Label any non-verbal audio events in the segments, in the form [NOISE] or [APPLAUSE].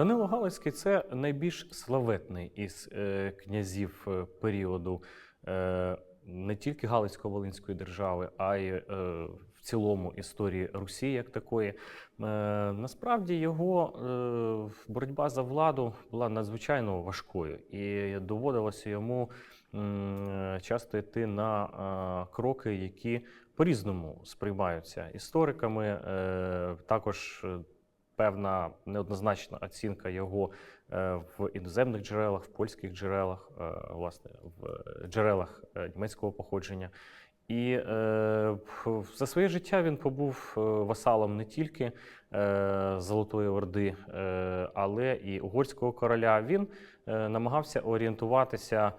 Данило Галицький це найбільш славетний із е, князів е, періоду е, не тільки Галицько-Волинської держави, а й в цілому історії Русі як такої. Насправді його боротьба за владу була надзвичайно важкою, і доводилося йому часто йти на кроки, які по-різному сприймаються істориками. Також певна неоднозначна оцінка його е, в іноземних джерелах, в польських джерелах, е, власне, в джерелах е, німецького походження. І е, за своє життя він побув васалом не тільки е, Золотої Орди, е, але і угорського короля. Він е, намагався орієнтуватися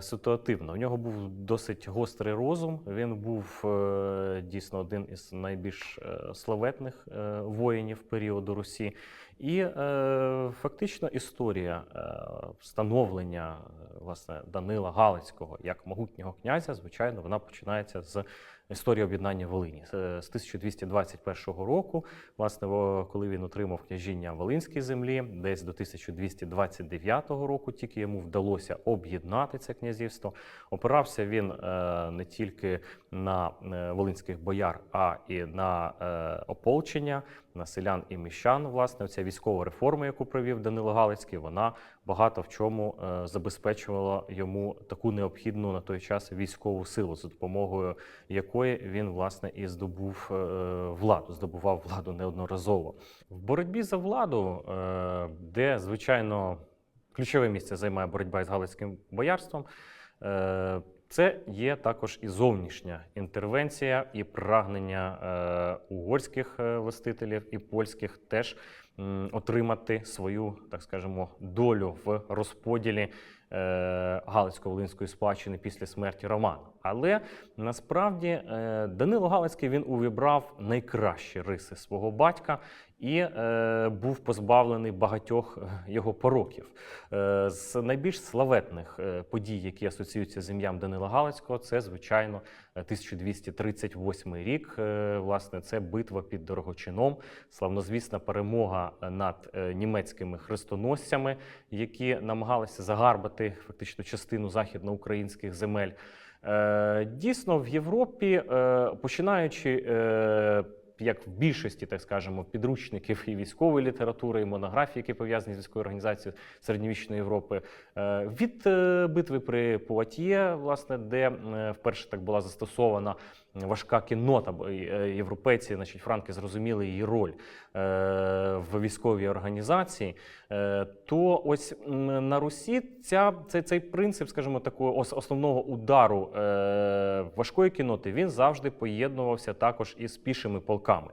ситуативно. У нього був досить гострий розум. Він був е, дійсно один із найбільш е, славетних е, воїнів періоду Русі. І е, фактично історія е, встановлення е, власне Данила Галицького як могутнього князя, звичайно, вона починається з історії об'єднання Волині з 1221 року. Власне, коли він отримав княжіння Волинській землі, десь до 1229 року тільки йому вдалося об'єднати це князівство. Опирався він е, не тільки на е, волинських бояр, а і на е, ополчення, на селян і міщан. Власне, ця військова реформа, яку провів Данило Галицький, вона багато в чому е, забезпечувала йому таку необхідну на той час військову силу, за допомогою якої він власне і здобув е, владу, здобував владу неодноразово в боротьбі за владу, е, де звичайно ключове місце займає боротьба із галицьким боярством. Це є також і зовнішня інтервенція, і прагнення е, угорських е, властителів і польських теж отримати свою, так скажемо, долю в розподілі е, Галицько-Волинської спадщини після смерті Романа. Але насправді е, Данило Галицький він увібрав найкращі риси свого батька і е, був позбавлений багатьох е, його пороків. Е, з найбільш славетних е, подій, які асоціюються з ім'ям Данила Галицького, це звичайно е, 1238 рік. Е, Власне, це битва під Дорогочином, славнозвісна перемога над е, німецькими хрестоносцями, які намагалися загарбати фактично частину західноукраїнських земель. Е, Дійсно, в Європі, е, починаючи. е, Як в більшості, так скажемо, підручників і військової літератури, і монографії, які пов'язані з військовою організацією середньовічної Європи, е, від е, битви при Пуатіє, власне, де е, вперше так була застосована важка кіннота, е, європейці, значить, франки зрозуміли її роль е, в військовій організації, е, то ось на Русі ця, цей, цей принцип, скажімо, такого основного удару важкої кінноти він завжди поєднувався також із пішими полками.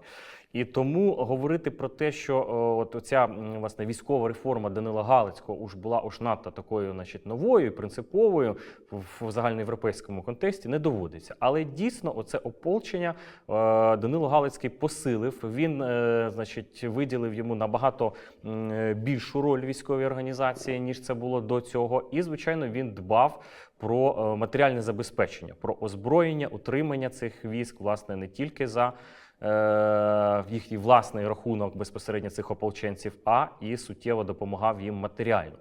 І тому говорити про те, що от оця власне військова реформа Данила Галицького уж була уж надто такою, значить, новою, принциповою в, загальноєвропейському контексті, не доводиться. Але дійсно, оце ополчення е, Данило Галицький посилив. Він, е, значить, виділив йому набагато е, більшу роль військовій організації, ніж це було до цього. І, звичайно, він дбав про е, матеріальне забезпечення, про озброєння, утримання цих військ, власне, не тільки за е, в їхній власний рахунок безпосередньо цих ополченців, а і суттєво допомагав їм матеріально.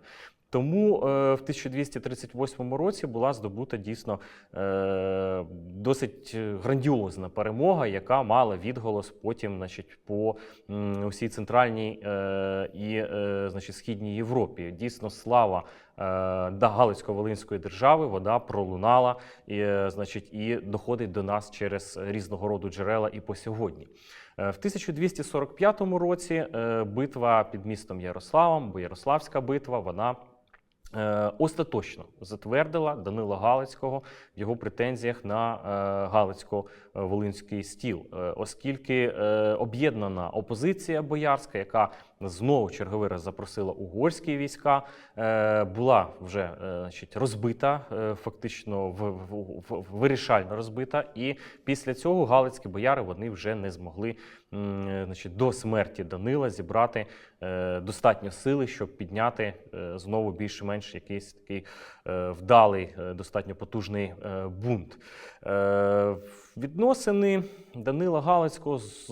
Тому е, в 1238 році була здобута дійсно е, досить грандіозна перемога, яка мала відголос потім, значить, по усій центральній е, і е, значить, східній Європі. Дійсно, слава е, да, Галицько-Волинської держави вода пролунала і, е, значить, і доходить до нас через різного роду джерела і по сьогодні. Е, В 1245 році битва під містом Ярославом, бо Ярославська битва, вона остаточно затвердила Данила Галицького в його претензіях на Галицько-Волинський стіл, оскільки об'єднана опозиція боярська, яка знову черговий раз запросила угорські війська, е, була вже е, значить, розбита, е, фактично в, вирішально розбита. І після цього галицькі бояри вони вже не змогли значить, до смерті Данила зібрати достатньо сили, щоб підняти знову більш-менш якийсь такий вдалий, достатньо потужний бунт. Відносини Данила Галицького з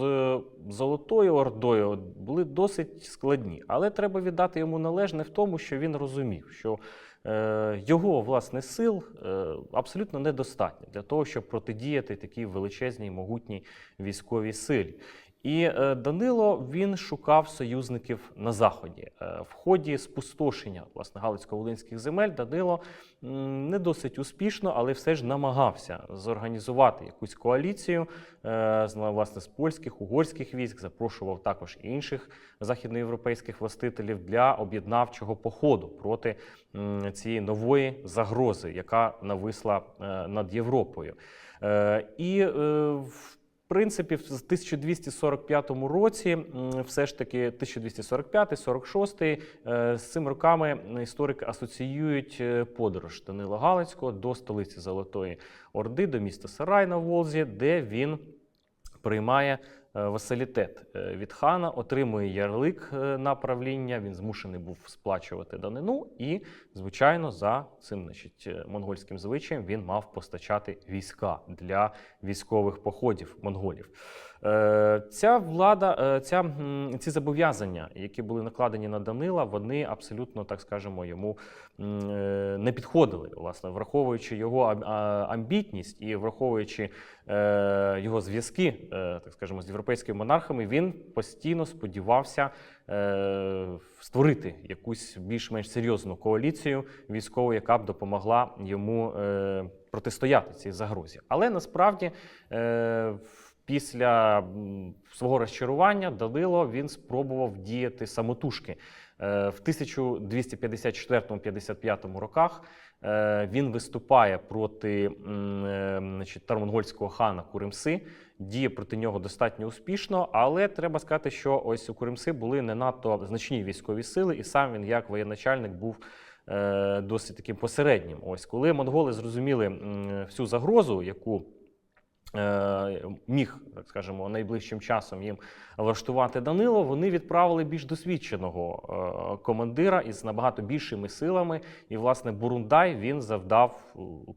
Золотою Ордою були досить складні, але треба віддати йому належне в тому, що він розумів, що е, його власне сил е, абсолютно недостатньо для того, щоб протидіяти такій величезній могутній військовій силі. І е, Данило він шукав союзників на заході. Е, В ході спустошення власне Галицько-Волинських земель Данило не досить успішно, але все ж намагався зорганізувати якусь коаліцію е, власне з польських, угорських військ. Запрошував також інших західноєвропейських властителів для об'єднавчого походу проти цієї нової загрози, яка нависла над Європою. І в в принципі, в 1245 році, все ж таки 1245-46, е, з цим роками історики асоціюють е, подорож Данила Галицького до столиці Золотої Орди, до міста Сарай на Волзі, де він приймає василітет е, від хана, отримує ярлик е, на правління. Він змушений був сплачувати данину, і, звичайно, за цим значить, е, монгольським звичаєм він мав постачати війська для військових походів монголів. Е, Ця влада, е, ця, ці зобов'язання, які були накладені на Данила, вони абсолютно, так скажемо, йому е, не підходили, власне, враховуючи його амбітність і враховуючи його зв'язки, так скажемо, з європейськими монархами, він постійно сподівався створити якусь більш-менш серйозну коаліцію військову, яка б допомогла йому протистояти цій загрозі. Але насправді. Після свого розчарування Данило він спробував діяти самотужки. Е, В 1254-55 роках е, він виступає проти е, значить, тармонгольського хана Куримси, діє проти нього достатньо успішно, але треба сказати, що ось у Куримси були не надто значні військові сили, і сам він, як воєначальник, був досить таким посереднім. Ось коли монголи зрозуміли всю загрозу, яку міг, так скажемо, найближчим часом їм влаштувати Данило, вони відправили більш досвідченого е, командира із набагато більшими силами. І, власне, Бурундай він завдав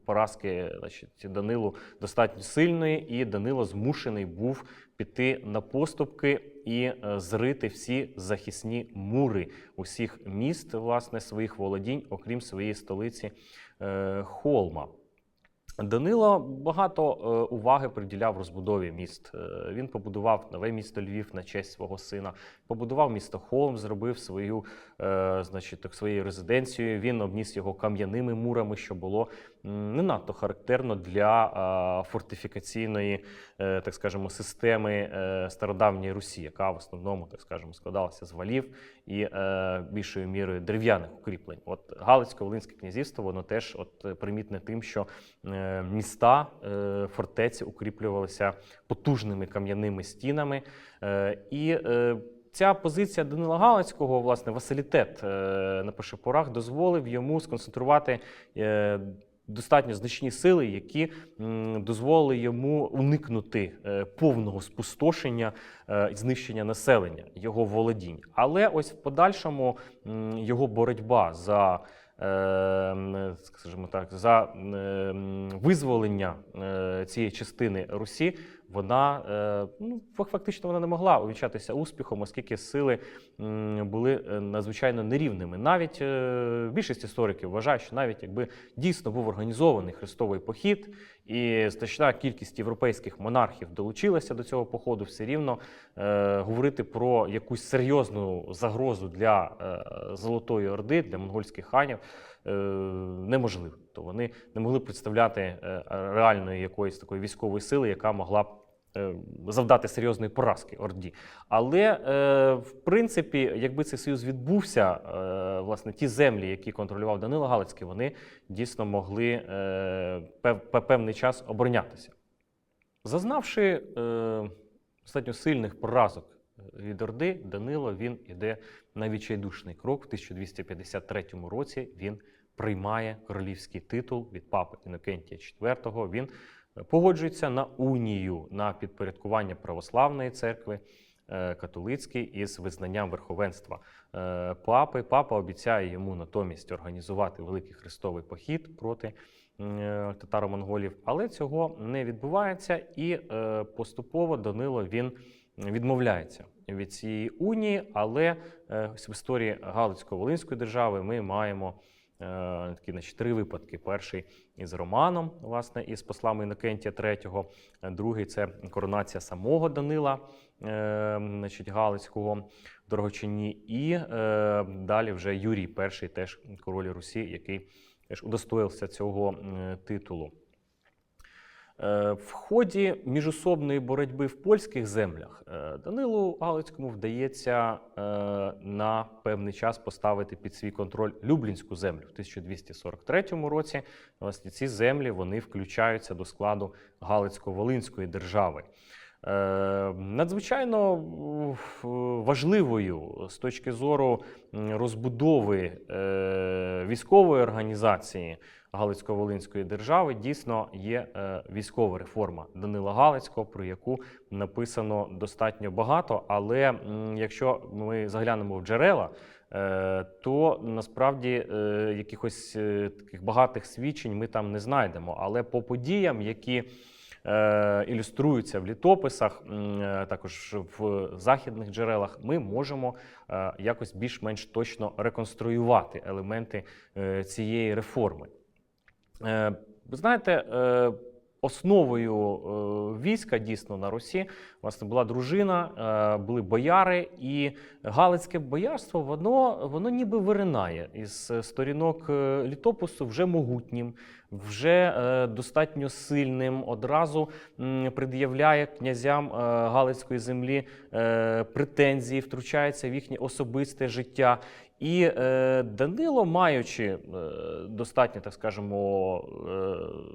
поразки значить, Данилу достатньо сильної, і Данило змушений був піти на поступки і е, зрити всі захисні мури усіх міст, власне, своїх володінь, окрім своєї столиці е, Холма. Данило багато е, уваги приділяв розбудові міст. Е, Він побудував нове місто Львів на честь свого сина, побудував місто Холм, зробив свою, е, значить, так, своєю резиденцією. Він обніс його кам'яними мурами, що було не надто характерно для фортифікаційної, е, так скажемо, системи е, стародавньої Русі, яка в основному, так скажемо, складалася з валів і е, більшою мірою дерев'яних укріплень. От Галицько-Волинське князівство, воно теж от примітне тим, що міста, фортеці укріплювалися потужними кам'яними стінами. І Ця позиція Данила Галицького, власне, василітет на перших порах дозволив йому сконцентрувати достатньо значні сили, які дозволили йому уникнути е, повного спустошення е, і знищення населення його володінь. Але ось в подальшому його боротьба за е, скажімо так, за визволення цієї частини Русі, вона е, ну, фак- фактично вона не могла увінчатися успіхом, оскільки сили були е, надзвичайно нерівними. Навіть е, більшість істориків вважає, що навіть якби дійсно був організований хрестовий похід, і значна кількість європейських монархів долучилася до цього походу, все рівно говорити про якусь серйозну загрозу для Золотої Орди, для монгольських ханів неможливо. То вони не могли представляти реальної якоїсь такої військової сили, яка могла б завдати серйозної поразки Орді. Але е, в принципі, якби цей союз відбувся, е, власне, ті землі, які контролював Данило Галицький, вони дійсно могли е, пев- пев- певний час оборонятися. Зазнавши е, достатньо сильних поразок від Орди, Данило він іде на відчайдушний крок. В 1253 році він приймає королівський титул від папи Інокентія IV. Він погоджується на унію на підпорядкування православної церкви е, католицькій із визнанням верховенства е, папи. Папа обіцяє йому натомість організувати великий хрестовий похід проти е, татаро-монголів, але цього не відбувається, і поступово Данило він відмовляється від цієї унії. Але в історії Галицько-Волинської держави ми маємо такі значить, три випадки: перший із Романом, власне, із послами Інокентія III, Е, другий це коронація самого Данила, е, значить, Галицького Дорогочині, і е, далі вже Юрій перший теж король Русі, який теж удостоївся цього титулу. Е, В ході міжособної боротьби в польських землях е, Данилу Галицькому вдається е, на певний час поставити під свій контроль Люблінську землю в 1243 році. Власне, ці землі вони включаються до складу Галицько-Волинської держави. Надзвичайно важливою з точки зору розбудови військової організації Галицько-Волинської держави дійсно є е, військова реформа Данила Галицького, про яку написано достатньо багато. Але якщо ми заглянемо в джерела, е, то насправді е, якихось таких багатих свідчень ми там не знайдемо. Але по подіям, які ілюструються в літописах, також в західних джерелах, ми можемо якось більш-менш точно реконструювати елементи цієї реформи. Е, Ви знаєте, е, основою е, війська дійсно на Русі власне була дружина, були бояри, і Галицьке боярство воно, воно ніби виринає із сторінок літопису вже могутнім, вже достатньо сильним. Одразу пред'являє князям Галицької землі претензії, втручається в їхнє особисте життя. І е, Данило, маючи е, достатньо, так скажемо,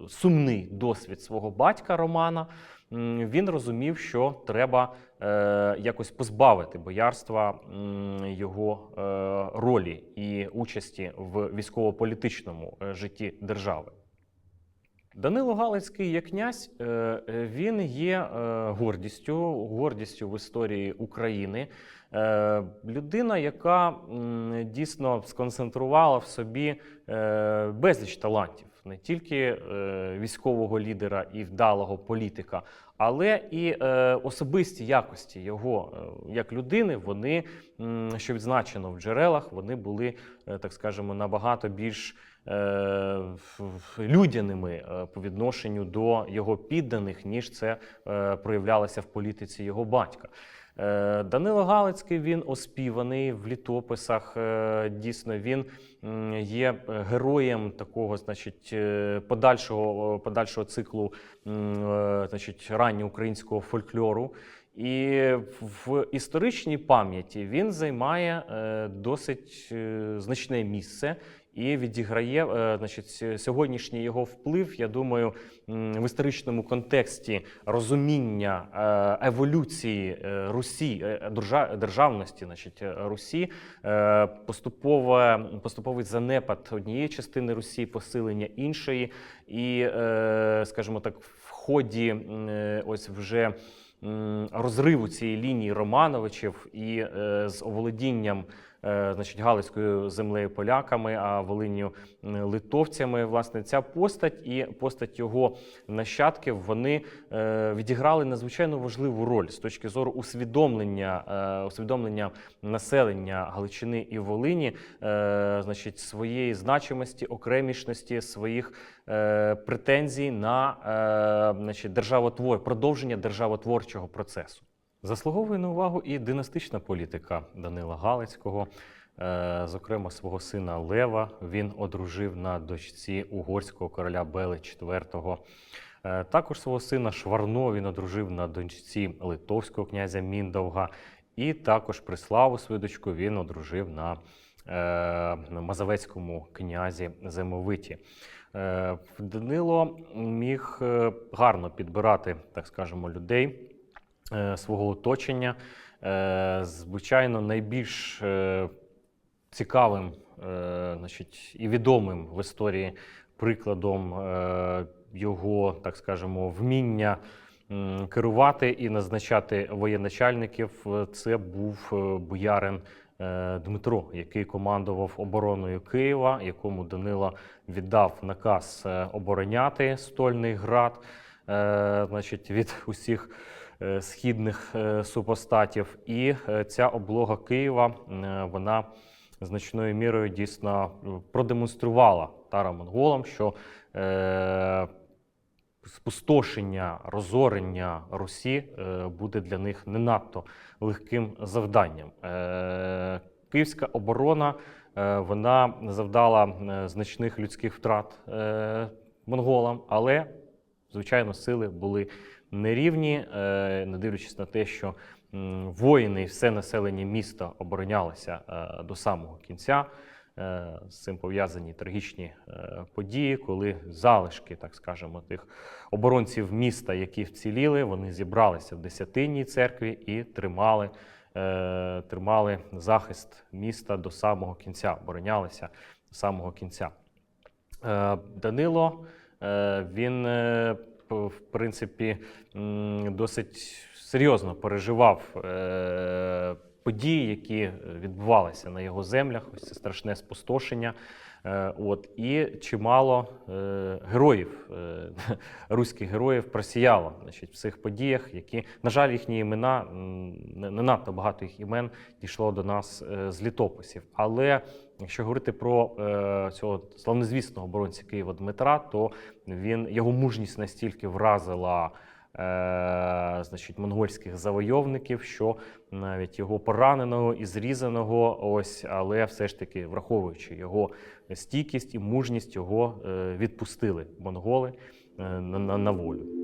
е, сумний досвід свого батька Романа, він розумів, що треба е, якось позбавити боярства е, його е, ролі і участі в військово-політичному е, житті держави. Данило Галицький як князь, е, е, він є е, гордістю, гордістю в історії України. Людина, яка дійсно сконцентрувала в собі безліч талантів, не тільки військового лідера і вдалого політика, але і особисті якості його як людини, вони, що відзначено в джерелах, вони були, так скажемо, набагато більш людяними е, по відношенню до його підданих, ніж це е, проявлялося в політиці його батька. Е, Данило Галицький він оспіваний в літописах. е, Дійсно, він є е, героєм такого, значить, е, подальшого, подальшого циклу е, значить, ранньоукраїнського фольклору. І в історичній пам'яті він займає е, досить е, значне місце і відіграє е, значить, сьогоднішній його вплив, я думаю, в історичному контексті розуміння е, еволюції е, Русі, державності, значить, Русі, поступове, поступовий занепад однієї частини Русі, посилення іншої, і, скажімо так, в ході ось вже розриву цієї лінії Романовичів і е, з оволодінням значить, Галицькою землею поляками, а Волинню литовцями. Власне, ця постать і постать його нащадків вони е, відіграли надзвичайно важливу роль з точки зору усвідомлення, е, усвідомлення населення Галичини і Волині, е, значить, своєї значимості, окремішності, своїх е, претензій на е, значить, державотвор, продовження державотворчого процесу. Заслуговує на увагу і династична політика Данила Галицького. Е, Зокрема, свого сина Лева він одружив на дочці угорського короля Бели IV. Е, Також свого сина Шварно він одружив на дочці литовського князя Міндовга. І також Приславу свою дочку він одружив на е, Мазовецькому князі Зимовиті. Данило міг гарно підбирати, так скажемо, людей свого оточення. Е, Звичайно, найбільш е, цікавим е, значить, і відомим в історії прикладом е, його, так скажемо, вміння керувати і назначати воєначальників. е, Це був е, боярин е, Дмитро, який командував обороною Києва, якому Данило віддав наказ е, обороняти Стольний град, е, значить, від усіх е, східних е, супостатів. І е, ця облога Києва е, вона значною мірою дійсно е, продемонструвала таро-монголам, що е, спустошення, розорення Русі е, буде для них не надто легким завданням. Е, Київська оборона е, вона завдала е, значних людських втрат е, монголам, але, звичайно, сили були нерівні, е, не дивлячись на те, що воїни і все населення міста оборонялися е, до самого кінця. Е, З цим пов'язані трагічні події, коли залишки, так скажемо, тих оборонців міста, які вціліли, вони зібралися в десятинній церкві і тримали, тримали захист міста до самого кінця, оборонялися до самого кінця. Данило він, в принципі, досить серйозно переживав е, події, які відбувалися на його землях. Ось це страшне спустошення. Е, От і чимало е, героїв, е, [LAUGHS] руських героїв просіяло значить, в цих подіях, які, на жаль, їхні імена не надто багато їх імен дійшло до нас е, з літописів. Але якщо говорити про е, цього славнозвісного оборонця Києва Дмитра, то він його мужність настільки вразила. Е, значить, монгольських завойовників, що навіть його пораненого і зрізаного, ось, але все ж таки, враховуючи його стійкість і мужність, його е, відпустили монголи е, на, на, на волю.